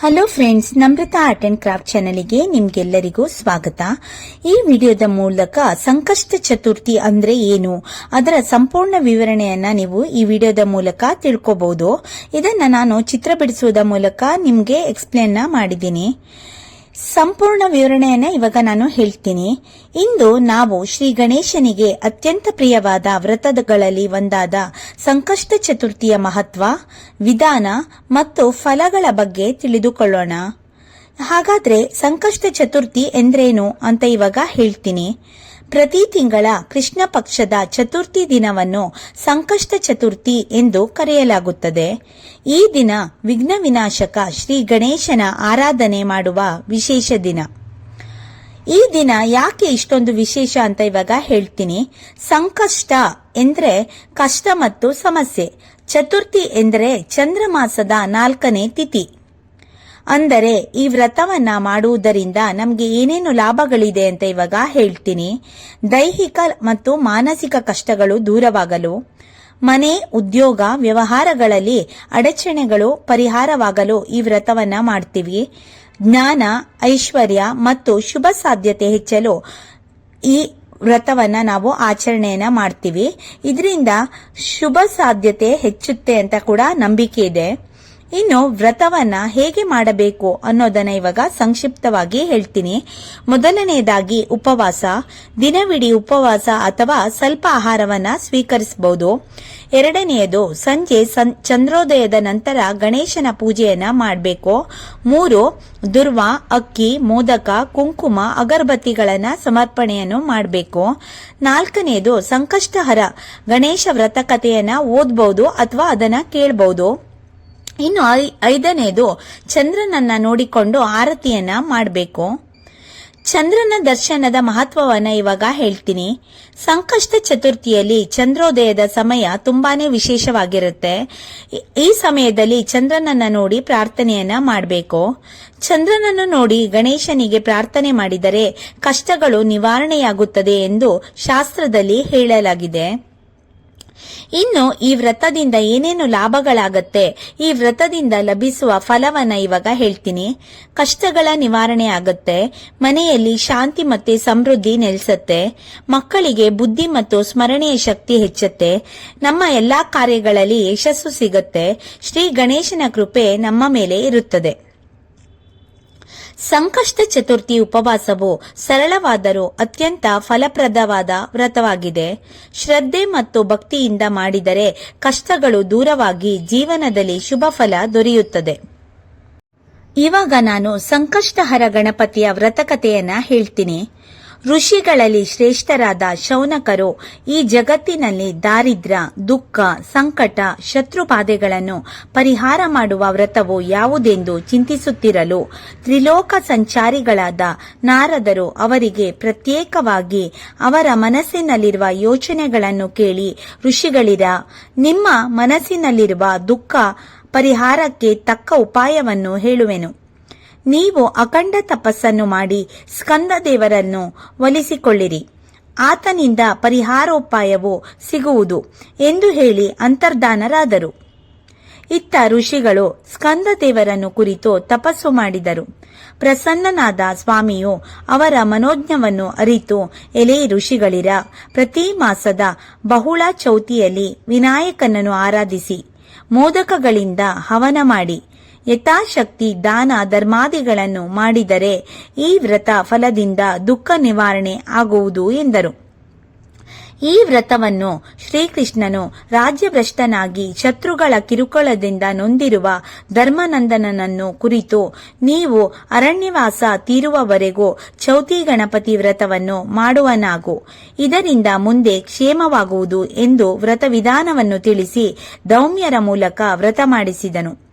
Hello friends Namrata art and craft ಚಾನಲ್ಗೆ ನಿಮ್ಗೆಲ್ಲರಿಗೂ ಸ್ವಾಗತ. ಈ ವಿಡಿಯೋದ ಮೂಲಕ ಸಂಕಷ್ಟ ಚತುರ್ಥಿ ಅಂದ್ರೆ ಏನು? ಅದರ ಸಂಪೂರ್ಣ ವಿವರಣೆಯನ್ನ ನೀವು ಈ ವಿಡಿಯೋದ ಮೂಲಕ ತಿಳ್ಕೋಬಹುದು ಇದನ್ನ ನಾನು ಚಿತ್ರ ಬಿಡಿಸುವುದರ ಮೂಲಕ ನಿಮ್ಗೆ ಎಕ್ಸ್ಪ್ಲೇನ್ ಮಾಡಿದ್ದೀನಿ. ಸಂಪೂರ್ಣ ವಿವರಣೆಯನ್ನ ಇವಾಗ ನಾನು ಹೇಳ್ತೀನಿ. ಇಂದು ನಾವು ಶ್ರೀ ಗಣೇಶನಿಗೆ ಅತ್ಯಂತ ಪ್ರಿಯವಾದ ವ್ರತಗಳಲ್ಲಿ ಒಂದಾದ ಸಂಕಷ್ಟ ಚತುರ್ಥಿಯ ಮಹತ್ವ, ವಿಧಾನ ಮತ್ತು ಫಲಗಳ ಬಗ್ಗೆ ತಿಳಿದುಕೊಳ್ಳೋಣ. ಹಾಗಾದ್ರೆ ಸಂಕಷ್ಟ ಚತುರ್ಥಿ ಎಂದ್ರೇನು ಅಂತ ಇವಾಗ ಹೇಳ್ತೀನಿ. ಪ್ರತಿ ತಿಂಗಳ ಕೃಷ್ಣ ಪಕ್ಷದ ಚತುರ್ಥಿ ದಿನವನ್ನು ಸಂಕಷ್ಟ ಚತುರ್ಥಿ ಎಂದು ಕರೆಯಲಾಗುತ್ತದೆ. ಈ ದಿನ ವಿಘ್ನ ವಿನಾಶಕ ಶ್ರೀ ಗಣೇಶನ ಆರಾಧನೆ ಮಾಡುವ ವಿಶೇಷ ದಿನ. ಈ ದಿನ ಯಾಕೆ ಇಷ್ಟೊಂದು ವಿಶೇಷ ಅಂತ ಇವಾಗ ಹೇಳ್ತೀನಿ. ಸಂಕಷ್ಟ ಎಂದ್ರೆ ಕಷ್ಟ ಮತ್ತು ಸಮಸ್ಯೆ. ಚತುರ್ಥಿ ಎಂದರೆ ಚಂದ್ರಮಾಸದ ನಾಲ್ಕನೇ ತಿಥಿ. ಅಂದರೆ ಈ ವ್ರತವನ್ನ ಮಾಡುವುದರಿಂದ ನಮಗೆ ಏನೇನು ಲಾಭಗಳಿದೆ ಅಂತ ಇವಾಗ ಹೇಳ್ತೀನಿ. ದೈಹಿಕ ಮತ್ತು ಮಾನಸಿಕ ಕಷ್ಟಗಳು ದೂರವಾಗಲು, ಮನೆ, ಉದ್ಯೋಗ, ವ್ಯವಹಾರಗಳಲ್ಲಿ ಅಡಚಣೆಗಳು ಪರಿಹಾರವಾಗಲು ಈ ವ್ರತವನ್ನ ಮಾಡ್ತೀವಿ. ಜ್ಞಾನ, ಐಶ್ವರ್ಯ ಮತ್ತು ಶುಭ ಸಾಧ್ಯತೆ ಹೆಚ್ಚಲು ಈ ವ್ರತವನ್ನ ನಾವು ಆಚರಣೆಯನ್ನ ಮಾಡ್ತೀವಿ. ಇದರಿಂದ ಶುಭ ಸಾಧ್ಯತೆ ಹೆಚ್ಚುತ್ತೆ ಅಂತ ಕೂಡ ನಂಬಿಕೆ ಇದೆ. ಇನ್ನು ವ್ರತವನ್ನ ಹೇಗೆ ಮಾಡಬೇಕು ಅನ್ನೋದನ್ನ ಇವಾಗ ಸಂಕ್ಷಿಪ್ತವಾಗಿ ಹೇಳ್ತೀನಿ. ಮೊದಲನೆಯದಾಗಿ ಉಪವಾಸ, ದಿನವಿಡೀ ಉಪವಾಸ ಅಥವಾ ಸ್ವಲ್ಪ ಆಹಾರವನ್ನ ಸ್ವೀಕರಿಸಬಹುದು. ಎರಡನೆಯದು ಸಂಜೆ ಚಂದ್ರೋದಯದ ನಂತರ ಗಣೇಶನ ಪೂಜೆಯನ್ನ ಮಾಡಬೇಕು. ಮೂರು, ದುರ್ವ, ಅಕ್ಕಿ, ಮೋದಕ, ಕುಂಕುಮ, ಅಗರಬತ್ತಿಗಳನ್ನ ಸಮರ್ಪಣೆಯನ್ನು ಮಾಡಬೇಕು. ನಾಲ್ಕನೆಯದು ಸಂಕಷ್ಟಹರ ಗಣೇಶ ವ್ರತ ಕಥೆಯನ್ನ ಓದಬಹುದು ಅಥವಾ ಅದನ್ನ ಕೇಳಬಹುದು. ಇನ್ನು ಐದನೇದು, ಚಂದ್ರನನ್ನ ನೋಡಿಕೊಂಡು ಆರತಿಯನ್ನ ಮಾಡಬೇಕು. ಚಂದ್ರನ ದರ್ಶನದ ಮಹತ್ವವನ್ನ ಇವಾಗ ಹೇಳ್ತೀನಿ. ಸಂಕಷ್ಟ ಚತುರ್ಥಿಯಲ್ಲಿ ಚಂದ್ರೋದಯದ ಸಮಯ ತುಂಬಾನೇ ವಿಶೇಷವಾಗಿರುತ್ತೆ. ಈ ಸಮಯದಲ್ಲಿ ಚಂದ್ರನನ್ನ ನೋಡಿ ಪ್ರಾರ್ಥನೆಯನ್ನ ಮಾಡಬೇಕು. ಚಂದ್ರನನ್ನು ನೋಡಿ ಗಣೇಶನಿಗೆ ಪ್ರಾರ್ಥನೆ ಮಾಡಿದರೆ ಕಷ್ಟಗಳು ನಿವಾರಣೆಯಾಗುತ್ತದೆ ಎಂದು ಶಾಸ್ತ್ರದಲ್ಲಿ ಹೇಳಲಾಗಿದೆ. ಇನ್ನು ಈ ವ್ರತದಿಂದ ಏನೇನು ಲಾಭಗಳಾಗತ್ತೆ? ಈ ವ್ರತದಿಂದ ಲಭಿಸುವ ಫಲವನ್ನ ಇವಾಗ ಹೇಳ್ತೀನಿ. ಕಷ್ಟಗಳ ನಿವಾರಣೆ ಆಗತ್ತೆ. ಮನೆಯಲ್ಲಿ ಶಾಂತಿ ಮತ್ತೆ ಸಮೃದ್ಧಿ ನೆಲೆಸತ್ತೆ. ಮಕ್ಕಳಿಗೆ ಬುದ್ಧಿ ಮತ್ತು ಸ್ಮರಣೆಯ ಶಕ್ತಿ ಹೆಚ್ಚುತ್ತೆ. ನಮ್ಮ ಎಲ್ಲಾ ಕಾರ್ಯಗಳಲ್ಲಿ ಯಶಸ್ಸು ಸಿಗುತ್ತೆ. ಶ್ರೀ ಗಣೇಶನ ಕೃಪೆ ನಮ್ಮ ಮೇಲೆ ಇರುತ್ತದೆ. ಸಂಕಷ್ಟ ಚತುರ್ಥಿ ಉಪವಾಸವು ಸರಳವಾದರೂ ಅತ್ಯಂತ ಫಲಪ್ರದವಾದ ವ್ರತವಾಗಿದೆ. ಶ್ರದ್ಧೆ ಮತ್ತು ಭಕ್ತಿಯಿಂದ ಮಾಡಿದರೆ ಕಷ್ಟಗಳು ದೂರವಾಗಿ ಜೀವನದಲ್ಲಿ ಶುಭ ಫಲ ದೊರೆಯುತ್ತದೆ. ಇವಾಗ ನಾನು ಸಂಕಷ್ಟಹರ ಗಣಪತಿಯ ವ್ರತಕತೆಯನ್ನ ಹೇಳ್ತೀನಿ. ಋಷಿಗಳಲ್ಲಿ ಶ್ರೇಷ್ಠರಾದ ಶೌನಕರು ಈ ಜಗತ್ತಿನಲ್ಲಿ ದಾರಿದ್ರ, ದುಃಖ, ಸಂಕಟ, ಶತ್ರುಪಾದೆಗಳನ್ನು ಪರಿಹಾರ ಮಾಡುವ ವ್ರತವು ಯಾವುದೆಂದು ಚಿಂತಿಸುತ್ತಿರಲು ತ್ರಿಲೋಕ ಸಂಚಾರಿಗಳಾದ ನಾರದರು ಅವರಿಗೆ ಪ್ರತ್ಯೇಕವಾಗಿ ಅವರ ಮನಸ್ಸಿನಲ್ಲಿರುವ ಯೋಚನೆಗಳನ್ನು ಕೇಳಿ ಋಷಿಗಳಿರ, ನಿಮ್ಮ ಮನಸ್ಸಿನಲ್ಲಿರುವ ದುಃಖ ಪರಿಹಾರಕ್ಕೆ ತಕ್ಕ ಉಪಾಯವನ್ನು ಹೇಳುವೆನು. ನೀವು ಅಖಂಡ ತಪಸ್ಸನ್ನು ಮಾಡಿ ಸ್ಕಂದ ದೇವರನ್ನು ಒಲಿಸಿಕೊಳ್ಳಿರಿ. ಆತನಿಂದ ಪರಿಹಾರೋಪಾಯವು ಸಿಗುವುದು ಎಂದು ಹೇಳಿ ಅಂತರ್ಧಾನರಾದರು ಇತ್ತ ಋಷಿಗಳು ಸ್ಕಂದ ದೇವರನ್ನು ಕುರಿತು ತಪಸ್ಸು ಮಾಡಿದರು. ಪ್ರಸನ್ನನಾದ ಸ್ವಾಮಿಯು ಅವರ ಮನೋಜ್ಞವನ್ನು ಅರಿತು ಎಲೆ ಋಷಿಗಳಿರ ಪ್ರತಿ ಮಾಸದ ಬಹುಳ ಚೌತಿಯಲ್ಲಿ ವಿನಾಯಕನನ್ನು ಆರಾಧಿಸಿ ಮೋದಕಗಳಿಂದ ಹವನ ಮಾಡಿ. ಯಥಾಶಕ್ತಿ, ದಾನ, ಧರ್ಮಾದಿಗಳನ್ನು ಮಾಡಿದರೆ ಈ ವ್ರತ ಫಲದಿಂದ ದುಃಖ ನಿವಾರಣೆ ಆಗುವುದು ಎಂದರು. ಈ ವ್ರತವನ್ನು ಶ್ರೀಕೃಷ್ಣನು ರಾಜ್ಯಭ್ರಷ್ಟನಾಗಿ ಶತ್ರುಗಳ ಕಿರುಕುಳದಿಂದ ನೊಂದಿರುವ ಧರ್ಮನಂದನನನ್ನು ಕುರಿತು ನೀವು ಅರಣ್ಯವಾಸ ತೀರುವವರೆಗೂ ಚೌತಿ ಗಣಪತಿ ವ್ರತವನ್ನು ಮಾಡುವನಾಗು. ಇದರಿಂದ ಮುಂದೆ ಕ್ಷೇಮವಾಗುವುದು ಎಂದು ವ್ರತ ವಿಧಾನವನ್ನು ತಿಳಿಸಿ ದೌಮ್ಯರ ಮೂಲಕ ವ್ರತ ಮಾಡಿಸಿದನು.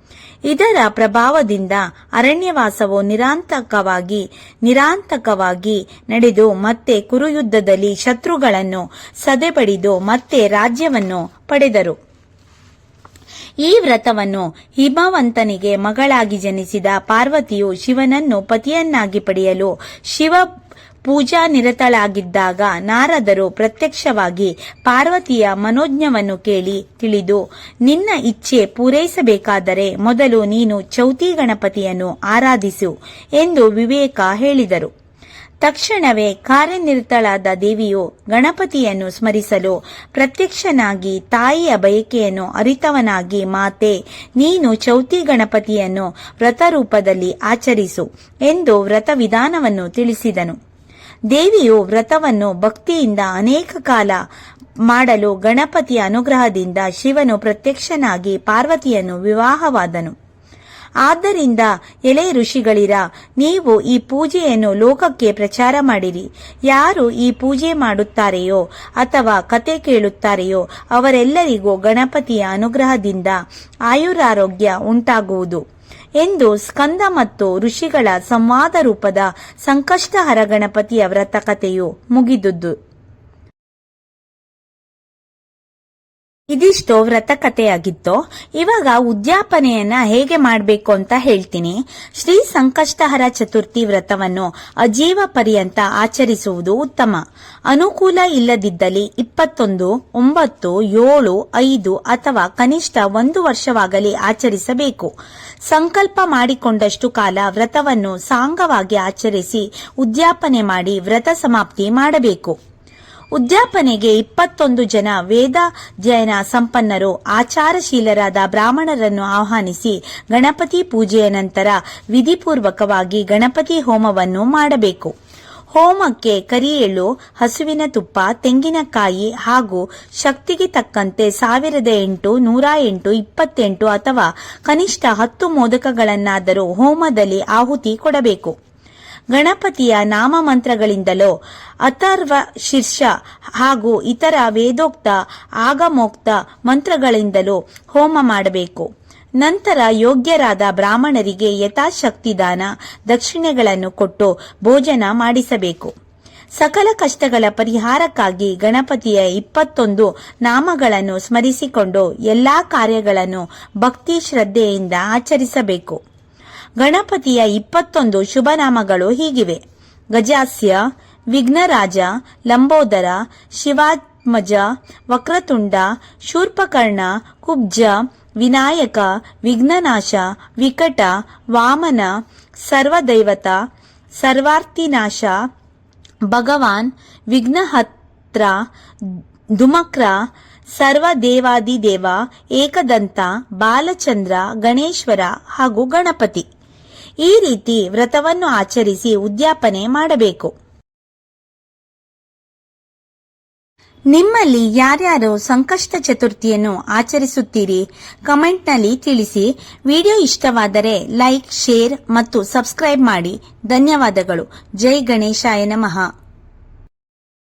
ಇದರ ಪ್ರಭಾವದಿಂದ ಅರಣ್ಯವಾಸವು ನಿರಾಂತಕವಾಗಿ ನಿರಾಂತಕವಾಗಿ ನಡೆದು ಮತ್ತೆ ಕುರುಯುದ್ಧದಲ್ಲಿ ಶತ್ರುಗಳನ್ನು ಸದೆಬಡಿದು ಮತ್ತೆ ರಾಜ್ಯವನ್ನು ಪಡೆದರು. ಈ ವ್ರತವನ್ನು ಹಿಮವಂತನಿಗೆ ಮಗಳಾಗಿ ಜನಿಸಿದ ಪಾರ್ವತಿಯು ಶಿವನನ್ನು ಪತಿಯನ್ನಾಗಿ ಪಡೆಯಲು ಶಿವ ಪೂಜಾ ನಿರತಳಾಗಿದ್ದಾಗ ನಾರದರು ಪ್ರತ್ಯಕ್ಷವಾಗಿ ಪಾರ್ವತಿಯ ಮನೋಜ್ಞವನ್ನು ಕೇಳಿ ತಿಳಿದು, ನಿನ್ನ ಇಚ್ಛೆ ಪೂರೈಸಬೇಕಾದರೆ ಮೊದಲು ನೀನು ಚೌತಿ ಗಣಪತಿಯನ್ನು ಆರಾಧಿಸು ಎಂದು ವಿವೇಕ ಹೇಳಿದರು. ತಕ್ಷಣವೇ ಕಾರ್ಯನಿರತಳಾದ ದೇವಿಯು ಗಣಪತಿಯನ್ನು ಸ್ಮರಿಸಲು ಪ್ರತ್ಯಕ್ಷನಾಗಿ ತಾಯಿಯ ಬಯಕೆಯನ್ನು ಅರಿತವನಾಗಿ, ಮಾತೆ, ನೀನು ಚೌತಿ ಗಣಪತಿಯನ್ನು ವ್ರತರೂಪದಲ್ಲಿ ಆಚರಿಸು ಎಂದು ವ್ರತ ವಿಧಾನವನ್ನು ತಿಳಿಸಿದನು. ದೇವಿಯು ವ್ರತವನ್ನು ಭಕ್ತಿಯಿಂದ ಅನೇಕ ಕಾಲ ಮಾಡಲು ಗಣಪತಿಯ ಅನುಗ್ರಹದಿಂದ ಶಿವನು ಪ್ರತ್ಯಕ್ಷನಾಗಿ ಪಾರ್ವತಿಯನ್ನು ವಿವಾಹವಾದನು. ಆದ್ದರಿಂದ ಎಲೆ ಋಷಿಗಳಿರ, ನೀವು ಈ ಪೂಜೆಯನ್ನು ಲೋಕಕ್ಕೆ ಪ್ರಚಾರ ಮಾಡಿರಿ. ಯಾರು ಈ ಪೂಜೆ ಮಾಡುತ್ತಾರೆಯೋ ಅಥವಾ ಕತೆ ಕೇಳುತ್ತಾರೆಯೋ ಅವರೆಲ್ಲರಿಗೂ ಗಣಪತಿಯ ಅನುಗ್ರಹದಿಂದ ಆಯುರಾರೋಗ್ಯ ಉಂಟಾಗುವುದು. ಎಂದು ಸ್ಕಂದ ಮತ್ತು ಋಷಿಗಳ ಸಂವಾದ ರೂಪದ ಸಂಕಷ್ಟಹರ ಹರಗಣಪತಿಯ ವ್ರತ ಕಥೆಯು ಮುಗಿದುದು ಇದಿಷ್ಟು ವ್ರತ ಕಥೆಯಾಗಿತ್ತು ಇವಾಗ ಉದ್ಯಾಪನೆಯನ್ನ ಹೇಗೆ ಮಾಡಬೇಕು ಅಂತ ಹೇಳ್ತೀನಿ. ಶ್ರೀ ಸಂಕಷ್ಟಹರ ಚತುರ್ಥಿ ವ್ರತವನ್ನು ಅಜೀವ ಪರ್ಯಂತ ಆಚರಿಸುವುದು ಉತ್ತಮ. ಅನುಕೂಲ ಇಲ್ಲದಿದ್ದಲ್ಲಿ ಇಪ್ಪತ್ತೊಂದು, ಒಂಬತ್ತು, ಏಳು, ಐದು ಅಥವಾ ಕನಿಷ್ಠ ಒಂದು ವರ್ಷವಾಗಲಿ ಆಚರಿಸಬೇಕು. ಸಂಕಲ್ಪ ಮಾಡಿಕೊಂಡಷ್ಟು ಕಾಲ ವ್ರತವನ್ನು ಸಾಂಗವಾಗಿ ಆಚರಿಸಿ ಉದ್ಯಾಪನೆ ಮಾಡಿ ವ್ರತ ಸಮಾಪ್ತಿ ಮಾಡಬೇಕು. ಉದ್ಯಾಪನೆಗೆ ಇಪ್ಪತ್ತೊಂದು ಜನ ವೇದಾಧ್ಯಯನ ಸಂಪನ್ನರು, ಆಚಾರಶೀಲರಾದ ಬ್ರಾಹ್ಮಣರನ್ನು ಆಹ್ವಾನಿಸಿ ಗಣಪತಿ ಪೂಜೆಯ ನಂತರ ವಿಧಿಪೂರ್ವಕವಾಗಿ ಗಣಪತಿ ಹೋಮವನ್ನು ಮಾಡಬೇಕು. ಹೋಮಕ್ಕೆ ಕರಿಯೇಳು, ಹಸುವಿನ ತುಪ್ಪ, ತೆಂಗಿನಕಾಯಿ ಹಾಗೂ ಶಕ್ತಿಗೆ ತಕ್ಕಂತೆ ಸಾವಿರದ ಎಂಟು, ನೂರ ಎಂಟು, ಇಪ್ಪತ್ತೆಂಟು ಅಥವಾ ಕನಿಷ್ಠ ಹತ್ತು ಮೋದಕಗಳನ್ನಾದರೂ ಹೋಮದಲ್ಲಿ ಆಹುತಿ ಕೊಡಬೇಕು. ಗಣಪತಿಯ ನಾಮಮಂತ್ರಗಳಿಂದಲೋ, ಅಥರ್ವ, ಶೀರ್ಷ ಹಾಗೂ ಇತರ ವೇದೋಕ್ತ, ಆಗಮೋಕ್ತ ಮಂತ್ರಗಳಿಂದಲೂ ಹೋಮ ಮಾಡಬೇಕು. ನಂತರ ಯೋಗ್ಯರಾದ ಬ್ರಾಹ್ಮಣರಿಗೆ ಯಥಾಶಕ್ತಿ ದಾನ ದಕ್ಷಿಣೆಗಳನ್ನು ಕೊಟ್ಟು ಭೋಜನ ಮಾಡಿಸಬೇಕು. ಸಕಲ ಕಷ್ಟಗಳ ಪರಿಹಾರಕ್ಕಾಗಿ ಗಣಪತಿಯ ಇಪ್ಪತ್ತೊಂದು ನಾಮಗಳನ್ನು ಸ್ಮರಿಸಿಕೊಂಡು ಎಲ್ಲಾ ಕಾರ್ಯಗಳನ್ನು ಭಕ್ತಿ ಶ್ರದ್ಧೆಯಿಂದ ಆಚರಿಸಬೇಕು. ಗಣಪತಿಯ ಇಪ್ಪತ್ತೊಂದು ಶುಭನಾಮಗಳು ಹೀಗಿವೆ. ಗಜಾಸ್ಯ, ವಿಘ್ನರಾಜ, ಲಂಬೋದರ, ಶಿವಾತ್ಮಜ, ವಕ್ರತುಂಡ, ಶೂರ್ಪಕರ್ಣ, ಕುಬ್ಜ, ವಿನಾಯಕ, ವಿಘ್ನನಾಶ, ವಿಕಟ, ವಾಮನ, ಸರ್ವದೈವತ ಸರ್ವಾರ್ಥಿನಾಶ ಭಗವಾನ್, ವಿಘ್ನಹತ್ರ, ಧುಮಕ್ರ, ಸರ್ವದೇವಾದಿದೇವ, ಏಕದಂತ, ಬಾಲಚಂದ್ರ, ಗಣೇಶ್ವರ ಹಾಗೂ ಗಣಪತಿ. ಈ ರೀತಿ ವ್ರತವನ್ನು ಆಚರಿಸಿ ಉದ್ಯಾಪನೆ ಮಾಡಬೇಕು. ನಿಮ್ಮಲ್ಲಿ ಯಾರ್ಯಾರು ಸಂಕಷ್ಟ ಚತುರ್ಥಿಯನ್ನು ಆಚರಿಸುತ್ತೀರಿ ಕಮೆಂಟ್ನಲ್ಲಿ ತಿಳಿಸಿ. ವಿಡಿಯೋ ಇಷ್ಟವಾದರೆ ಲೈಕ್, ಶೇರ್ ಮತ್ತು ಸಬ್ಸ್ಕ್ರೈಬ್ ಮಾಡಿ. ಧನ್ಯವಾದಗಳು. ಜೈ ಗಣೇಶಾಯ ನಮಃ.